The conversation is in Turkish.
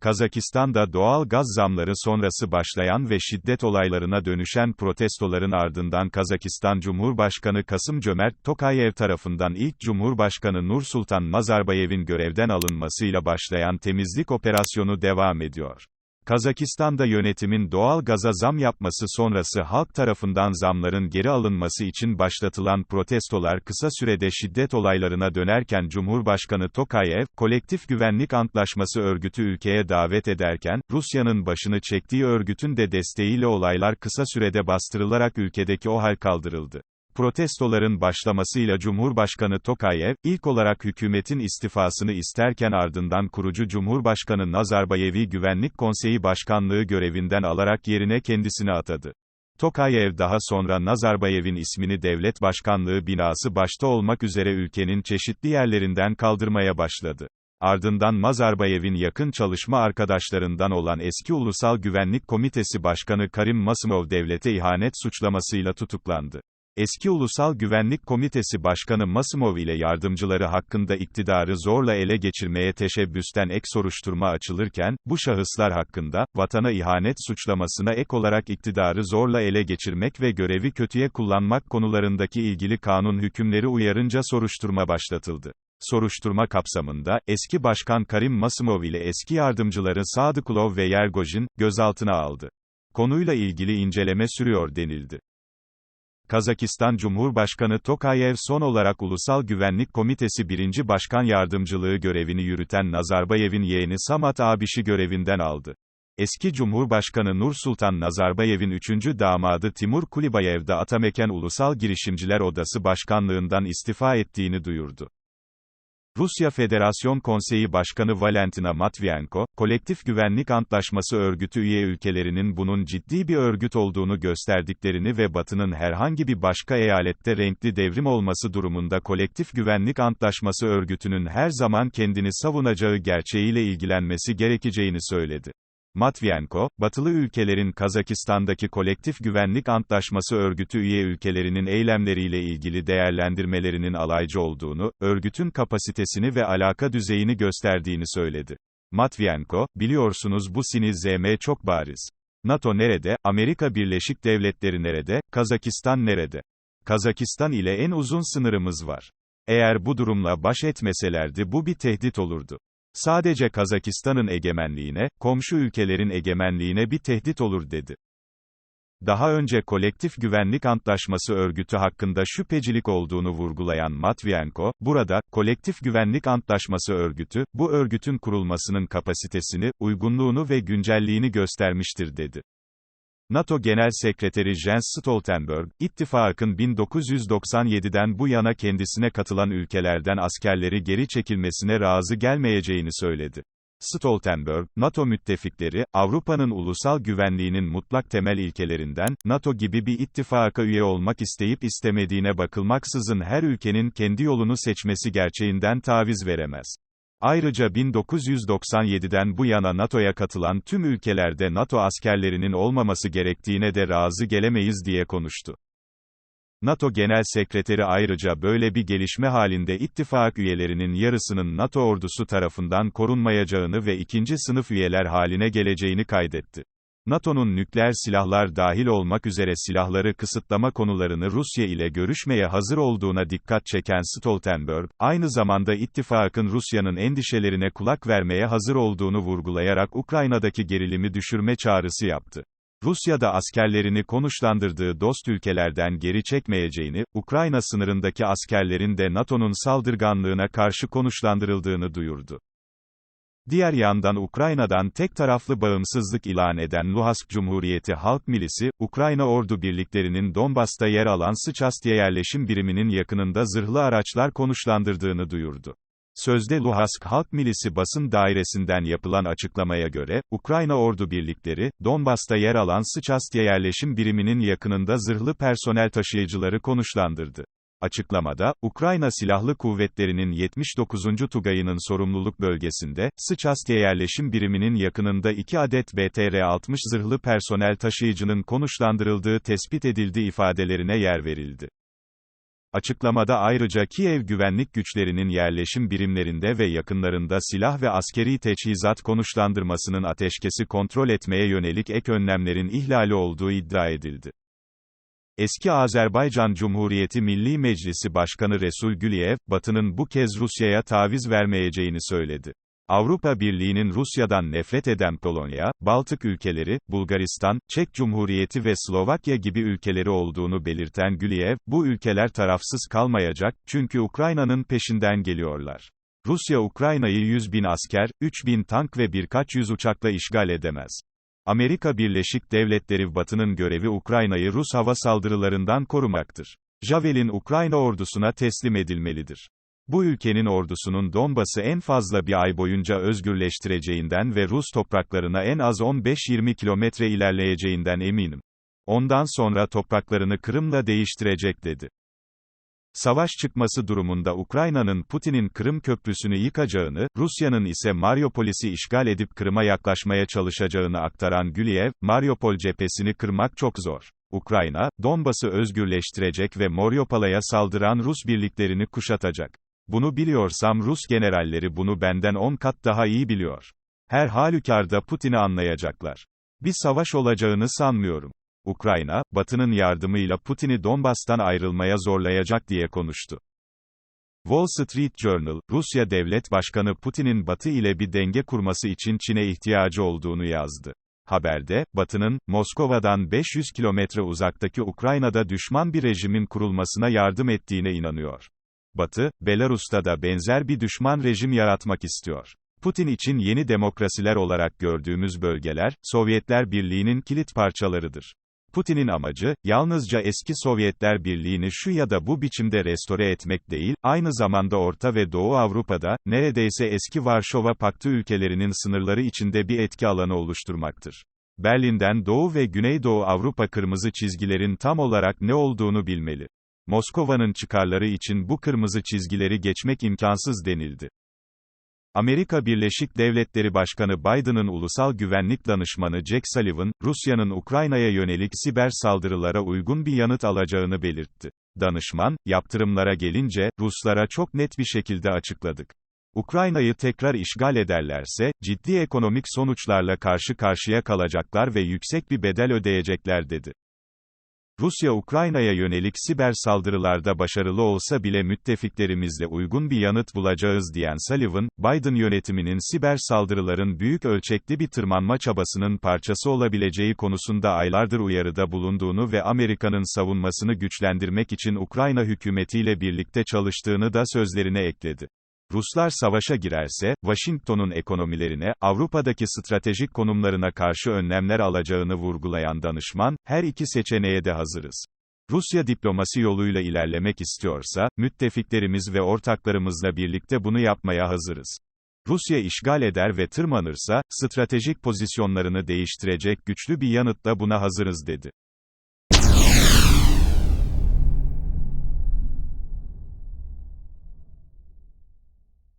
Kazakistan'da doğal gaz zamları sonrası başlayan ve şiddet olaylarına dönüşen protestoların ardından Kazakistan Cumhurbaşkanı Kasım Cömert Tokayev tarafından ilk Cumhurbaşkanı Nursultan Nazarbayev'in görevden alınmasıyla başlayan temizlik operasyonu devam ediyor. Kazakistan'da yönetimin doğal gaza zam yapması sonrası halk tarafından zamların geri alınması için başlatılan protestolar kısa sürede şiddet olaylarına dönerken Cumhurbaşkanı Tokayev, Kolektif Güvenlik Antlaşması örgütü ülkeye davet ederken, Rusya'nın başını çektiği örgütün de desteğiyle olaylar kısa sürede bastırılarak ülkedeki o hal kaldırıldı. Protestoların başlamasıyla Cumhurbaşkanı Tokayev, ilk olarak hükümetin istifasını isterken ardından kurucu Cumhurbaşkanı Nazarbayev'i Güvenlik Konseyi Başkanlığı görevinden alarak yerine kendisini atadı. Tokayev daha sonra Nazarbayev'in ismini devlet başkanlığı binası başta olmak üzere ülkenin çeşitli yerlerinden kaldırmaya başladı. Ardından Nazarbayev'in yakın çalışma arkadaşlarından olan eski Ulusal Güvenlik Komitesi Başkanı Karim Masımov devlete ihanet suçlamasıyla tutuklandı. Eski Ulusal Güvenlik Komitesi Başkanı Masımov ile yardımcıları hakkında iktidarı zorla ele geçirmeye teşebbüsten ek soruşturma açılırken, bu şahıslar hakkında, vatana ihanet suçlamasına ek olarak iktidarı zorla ele geçirmek ve görevi kötüye kullanmak konularındaki ilgili kanun hükümleri uyarınca soruşturma başlatıldı. Soruşturma kapsamında, eski başkan Karim Masımov ile eski yardımcıları Sadıkulov ve Yergojin, gözaltına aldı. Konuyla ilgili inceleme sürüyor denildi. Kazakistan Cumhurbaşkanı Tokayev son olarak Ulusal Güvenlik Komitesi 1. Başkan Yardımcılığı görevini yürüten Nazarbayev'in yeğeni Samat Abiş'i görevinden aldı. Eski Cumhurbaşkanı Nursultan Nazarbayev'in üçüncü damadı Timur Kulibayev de Atameken Ulusal Girişimciler Odası Başkanlığından istifa ettiğini duyurdu. Rusya Federasyon Konseyi Başkanı Valentina Matvienko, Kolektif Güvenlik Antlaşması örgütü üye ülkelerinin bunun ciddi bir örgüt olduğunu gösterdiklerini ve Batı'nın herhangi bir başka eyalette renkli devrim olması durumunda Kolektif Güvenlik Antlaşması örgütünün her zaman kendini savunacağı gerçeğiyle ilgilenmesi gerekeceğini söyledi. Matvienko, batılı ülkelerin Kazakistan'daki Kolektif Güvenlik Antlaşması örgütü üye ülkelerinin eylemleriyle ilgili değerlendirmelerinin alaycı olduğunu, örgütün kapasitesini ve alaka düzeyini gösterdiğini söyledi. Matvienko, biliyorsunuz bu sinizleme çok bariz. NATO nerede, Amerika Birleşik Devletleri nerede, Kazakistan nerede? Kazakistan ile en uzun sınırımız var. Eğer bu durumla baş etmeselerdi bu bir tehdit olurdu. Sadece Kazakistan'ın egemenliğine, komşu ülkelerin egemenliğine bir tehdit olur dedi. Daha önce Kolektif Güvenlik Antlaşması örgütü hakkında şüphecilik olduğunu vurgulayan Matvienko, burada, Kolektif Güvenlik Antlaşması örgütü, bu örgütün kurulmasının kapasitesini, uygunluğunu ve güncelliğini göstermiştir dedi. NATO Genel Sekreteri Jens Stoltenberg, ittifakın 1997'den bu yana kendisine katılan ülkelerden askerleri geri çekilmesine razı gelmeyeceğini söyledi. Stoltenberg, NATO müttefikleri, Avrupa'nın ulusal güvenliğinin mutlak temel ilkelerinden, NATO gibi bir ittifaka üye olmak isteyip istemediğine bakılmaksızın her ülkenin kendi yolunu seçmesi gerçeğinden taviz veremez. Ayrıca 1997'den bu yana NATO'ya katılan tüm ülkelerde NATO askerlerinin olmaması gerektiğine de razı gelemeyiz diye konuştu. NATO Genel Sekreteri ayrıca böyle bir gelişme halinde ittifak üyelerinin yarısının NATO ordusu tarafından korunmayacağını ve ikinci sınıf üyeler haline geleceğini kaydetti. NATO'nun nükleer silahlar dahil olmak üzere silahları kısıtlama konularını Rusya ile görüşmeye hazır olduğuna dikkat çeken Stoltenberg, aynı zamanda ittifakın Rusya'nın endişelerine kulak vermeye hazır olduğunu vurgulayarak Ukrayna'daki gerilimi düşürme çağrısı yaptı. Rusya'da askerlerini konuşlandırdığı dost ülkelerden geri çekmeyeceğini, Ukrayna sınırındaki askerlerin de NATO'nun saldırganlığına karşı konuşlandırıldığını duyurdu. Diğer yandan Ukrayna'dan tek taraflı bağımsızlık ilan eden Luhansk Cumhuriyeti Halk Milisi, Ukrayna ordu birliklerinin Donbas'ta yer alan Sıçastya yerleşim biriminin yakınında zırhlı araçlar konuşlandırdığını duyurdu. Sözde Luhansk Halk Milisi basın dairesinden yapılan açıklamaya göre, Ukrayna ordu birlikleri, Donbas'ta yer alan Sıçastya yerleşim biriminin yakınında zırhlı personel taşıyıcıları konuşlandırdı. Açıklamada, Ukrayna Silahlı Kuvvetleri'nin 79. Tugayı'nın sorumluluk bölgesinde, Sıçastya yerleşim biriminin yakınında 2 adet BTR-60 zırhlı personel taşıyıcının konuşlandırıldığı tespit edildi ifadelerine yer verildi. Açıklamada ayrıca Kiev güvenlik güçlerinin yerleşim birimlerinde ve yakınlarında silah ve askeri teçhizat konuşlandırmasının ateşkesi kontrol etmeye yönelik ek önlemlerin ihlali olduğu iddia edildi. Eski Azerbaycan Cumhuriyeti Milli Meclisi Başkanı Resul Güliyev, Batı'nın bu kez Rusya'ya taviz vermeyeceğini söyledi. Avrupa Birliği'nin Rusya'dan nefret eden Polonya, Baltık ülkeleri, Bulgaristan, Çek Cumhuriyeti ve Slovakya gibi ülkeleri olduğunu belirten Güliyev, bu ülkeler tarafsız kalmayacak, çünkü Ukrayna'nın peşinden geliyorlar. Rusya Ukrayna'yı 100 bin asker, 3 bin tank ve birkaç yüz uçakla işgal edemez. Amerika Birleşik Devletleri Batı'nın görevi Ukrayna'yı Rus hava saldırılarından korumaktır. Javelin Ukrayna ordusuna teslim edilmelidir. Bu ülkenin ordusunun Donbas'ı en fazla bir ay boyunca özgürleştireceğinden ve Rus topraklarına en az 15-20 kilometre ilerleyeceğinden eminim. Ondan sonra topraklarını Kırım'la değiştirecek dedi. Savaş çıkması durumunda Ukrayna'nın Putin'in Kırım köprüsünü yıkacağını, Rusya'nın ise Mariupol'isi işgal edip Kırım'a yaklaşmaya çalışacağını aktaran Güliyev, Mariupol cephesini kırmak çok zor. Ukrayna, Donbas'ı özgürleştirecek ve Mariupol'a saldıran Rus birliklerini kuşatacak. Bunu biliyorsam Rus generalleri bunu benden 10 kat daha iyi biliyor. Her halükarda Putin'i anlayacaklar. Bir savaş olacağını sanmıyorum. Ukrayna, Batı'nın yardımıyla Putin'i Donbas'tan ayrılmaya zorlayacak diye konuştu. Wall Street Journal, Rusya Devlet Başkanı Putin'in Batı ile bir denge kurması için Çin'e ihtiyacı olduğunu yazdı. Haberde, Batı'nın, Moskova'dan 500 kilometre uzaktaki Ukrayna'da düşman bir rejimin kurulmasına yardım ettiğine inanıyor. Batı, Belarus'ta da benzer bir düşman rejim yaratmak istiyor. Putin için yeni demokrasiler olarak gördüğümüz bölgeler, Sovyetler Birliği'nin kilit parçalarıdır. Putin'in amacı, yalnızca eski Sovyetler Birliği'ni şu ya da bu biçimde restore etmek değil, aynı zamanda Orta ve Doğu Avrupa'da, neredeyse eski Varşova Paktı ülkelerinin sınırları içinde bir etki alanı oluşturmaktır. Berlin'den Doğu ve Güneydoğu Avrupa kırmızı çizgilerin tam olarak ne olduğunu bilmeli. Moskova'nın çıkarları için bu kırmızı çizgileri geçmek imkansız denildi. Amerika Birleşik Devletleri Başkanı Biden'ın ulusal güvenlik danışmanı Jack Sullivan, Rusya'nın Ukrayna'ya yönelik siber saldırılara uygun bir yanıt alacağını belirtti. Danışman, yaptırımlara gelince, Ruslara çok net bir şekilde açıkladık. Ukrayna'yı tekrar işgal ederlerse, ciddi ekonomik sonuçlarla karşı karşıya kalacaklar ve yüksek bir bedel ödeyecekler dedi. Rusya Ukrayna'ya yönelik siber saldırılarda başarılı olsa bile müttefiklerimizle uygun bir yanıt bulacağız diyen Sullivan, Biden yönetiminin siber saldırıların büyük ölçekli bir tırmanma çabasının parçası olabileceği konusunda aylardır uyarıda bulunduğunu ve Amerika'nın savunmasını güçlendirmek için Ukrayna hükümetiyle birlikte çalıştığını da sözlerine ekledi. Ruslar savaşa girerse, Washington'un ekonomilerine, Avrupa'daki stratejik konumlarına karşı önlemler alacağını vurgulayan danışman, her iki seçeneğe de hazırız. Rusya diplomasi yoluyla ilerlemek istiyorsa, müttefiklerimiz ve ortaklarımızla birlikte bunu yapmaya hazırız. Rusya işgal eder ve tırmanırsa, stratejik pozisyonlarını değiştirecek güçlü bir yanıtla buna hazırız dedi.